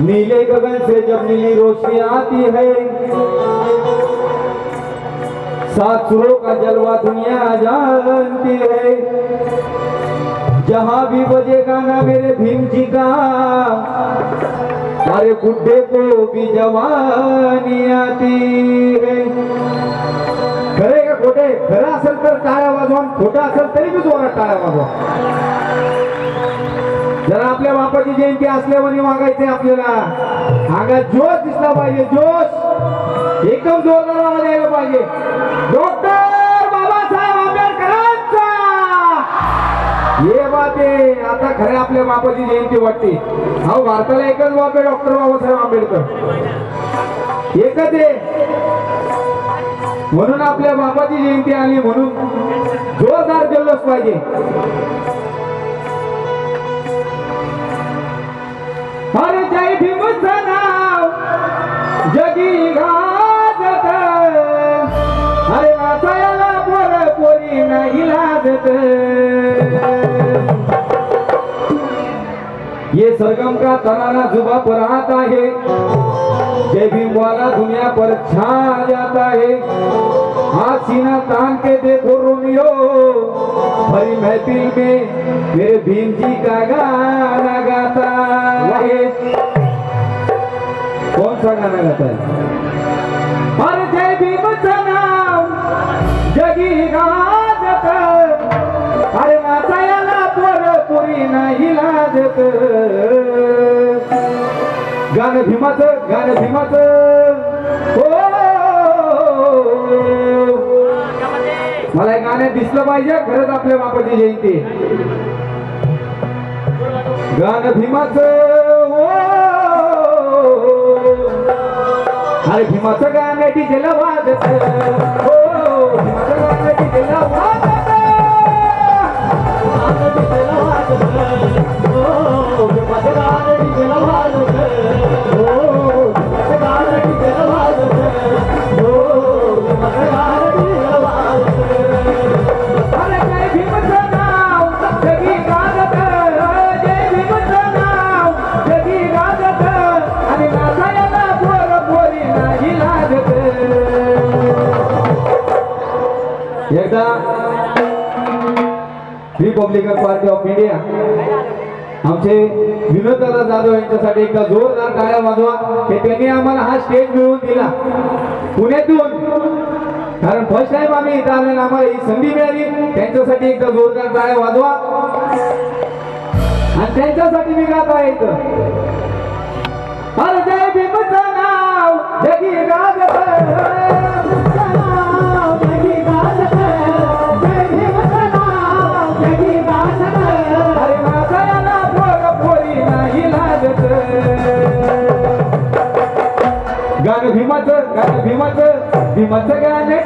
नीले गगन से जब नीली रोशनी आती है, सात सुरों का जलवा दुनिया जानती है। जहाँ भी बजे गाना मेरे भीम जी का, अरे बुढ़े को भी जवानी आती है। खरे का खोटे? खरं असेल तर टाळ्या वाजवा खोटं असेल तरी मी जोरात टाळ्या वाजवा जरा आपल्या बापाची जयंती असल्यावर मागायचे आपल्याला. अंगात जोश दिसला पाहिजे जोश. एकदम जोरदार यायला पाहिजे. डॉक्टर बाबासाहेब आंबेडकरांचा! हे बाते आता खरे आपल्या बापाची जयंती वाटते. अहो भारताला एकच बाप आहे डॉक्टर बाबासाहेब आंबेडकर. एकच आहे. म्हणून आपल्या बापाची जयंती आली म्हणून जोरदार जल्लोष पाहिजे. भीमचं नाव जगी गाजत. अरे वाचायला पोर पोरी नाही लाजत ये सरगम का तराना जुबा पर आता है. जय भीम वाला दुनिया पर छा जाता है. हाथ सीना तान के देखो रोमियो. भरी महफिल में मेरे भीम जी का गाना गाता है. कौन गाना गाता है अरे जय भीम नाम जगी गाजत अरे पुरी नाही लाजत. गाणं भीमाचं गाणं भीमाचं. हो. मला हे दिसलं पाहिजे खरंच आपल्या बापाची जयंती. गाणं भीमाचं. अरे भीमाचं गाणं डीजेला वाजत। हो भीमाचं गाणं डीजेला वाजत। एकदा रिपब्लिकन पार्टी ऑफ इंडिया आमचे विनोददादा जाधव यांच्यासाठी एकदा जोरदार टाळ्या वाजवा की त्यांनी आम्हाला हा स्टेज मिळवून दिला. पुण्यातून. कारण फर्स्ट टाइम आम्ही इथं आलो आम्हाला ही संधी मिळाली. त्यांच्यासाठी एकदा जोरदार टाळ्या वाजवा. आणि त्यांच्यासाठी मी गात आहे इथं. अरे जय भीमचं नाव जगी गाजत भीमाचं भीमाचं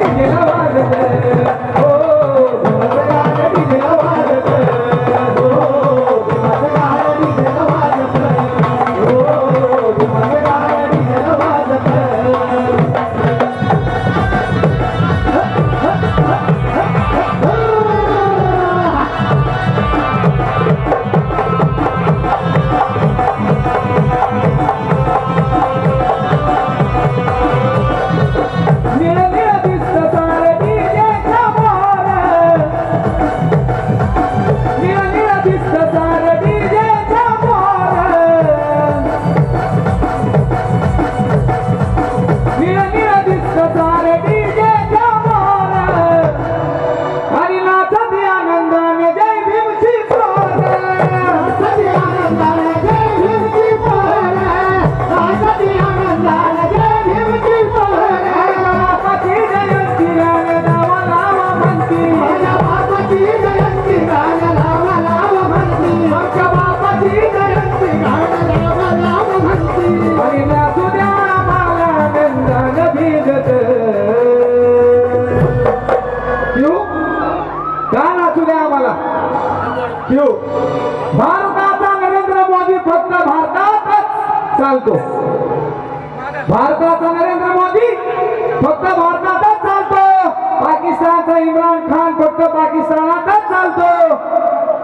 क्यों? भारताचा नरेंद्र मोदी फक्त भारतातच चालतो. भारताचा नरेंद्र मोदी फक्त भारतातच चालतो. पाकिस्तानचा इम्रान खान फक्त पाकिस्तानातच चालतो.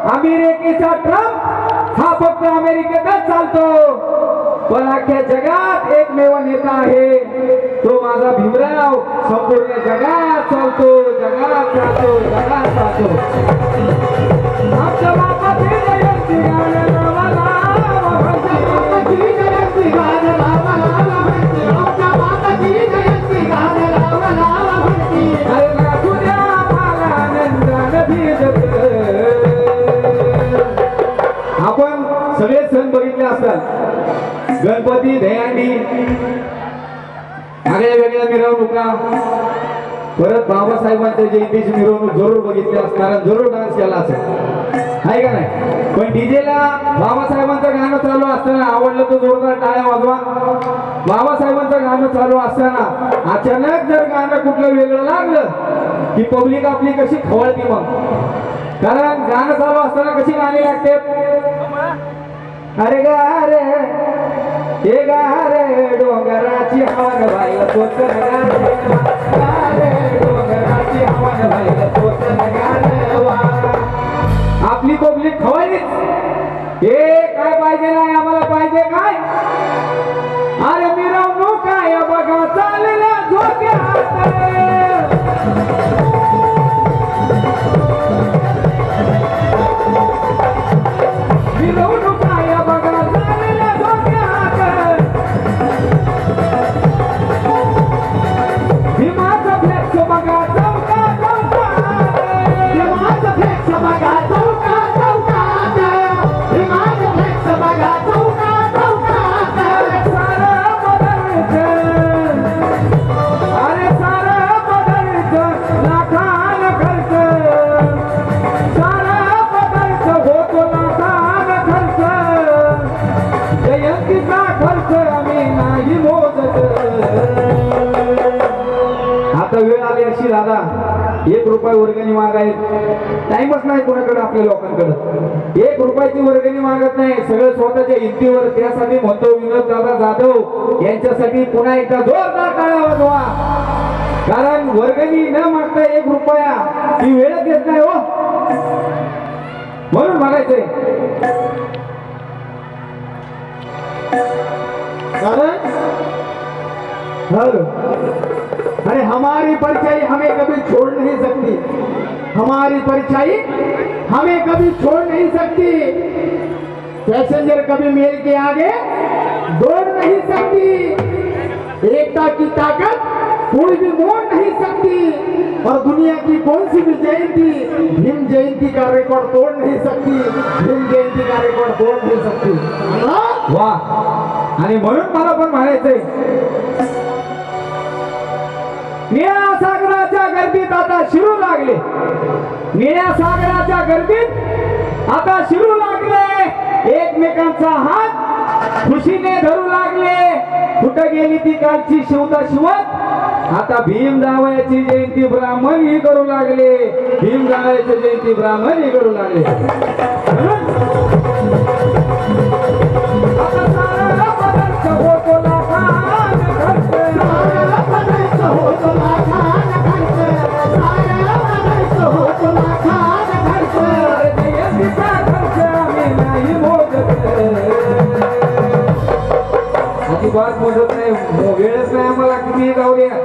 अमेरिकेचा ट्रम्प हा फक्त अमेरिकेतच चालतो. पण अख्ख्या जगात एकमेव नेता आहे तो माझा भीमराव. संपूर्ण जगात चालतो जगात चालतो जगात चालतो. आमच्या बापाची जयंती अरे द्या मला आनंदानं भिजत. आपण सगळे सण बघितले असतात. गणपती दहीहंडी. आगळ्या वेगळ्या मिरवणुका. परत बाबासाहेबांच्या जयंतीची मिरवणूक जरूर बघितली असणार जरूर डान्स केला असेल. आहे का नाही? पण डीजेला बाबासाहेबांचं गाणं चालू असताना आवडलं तर जोरदार टाळ्या वाजवा. बाबासाहेबांचं गाणं चालू असताना अचानक जर गाणं कुठलं वेगळं लागलं की पब्लिक आपली कशी खवळती मग? कारण गाणं चालू असताना कशी गाणी लागते अरे गा अरे हे गा रे डोंगराची हवन व्हायला तोच एक रुपये वर्गणी मागाय टाइमच नाही कोणाकडे आपल्या लोकांकडे. एक रुपयाची वर्गणी मागत नाही. सगळं स्वतःच्या हिमतीवर त्यासाठी म्हणतो विनोद दादा जाधव. यांच्यासाठी पुन्हा एकदा जोरदार काळा वाजवा. कारण वर्गणी न मागता एक रुपया ती वेळच येत नाही हो. म्हणून मागायचंय. कारण? अरे हमारी परछाई हमें कभी छोड़ नहीं सकती। हमारी परछाई हमें कभी छोड़ नहीं सकती। पैसेंजर कभी मेल के आगे दौड़ नहीं सकती। एकता की ताकत कोई भी मोड़ नहीं सकती। और दुनिया की कौन सी भी जयंती भीम जयंती का रिकॉर्ड तोड़ नहीं सकती। भीम जयंती का रिकॉर्ड तोड़ नहीं सकती। हाँ? वा आणि म्हणून मला पण म्हणायचंय गर्दीत आता शिरू लागले. निळ्या सागराच्या गर्दीत आता शिरू लागले. एकमेकांचा हात खुशीने धरू लागले. कुठं गेली ती कालची शिवता शिवत? आता भीम जावयाची जयंती ब्राह्मण ही करू लागले. भीम जावयाची जयंती ब्राह्मण ही करू लागले. अजिबात मोजत नाही. हो, वेळच नाही आम्हाला. किती जाऊया?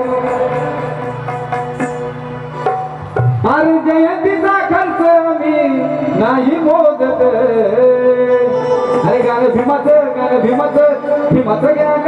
अरे जयंतीचा खर्च आम्ही नाही मोजत. अरे गाणं भीमाचं गाणं भीमाचं भीमाचं गाणं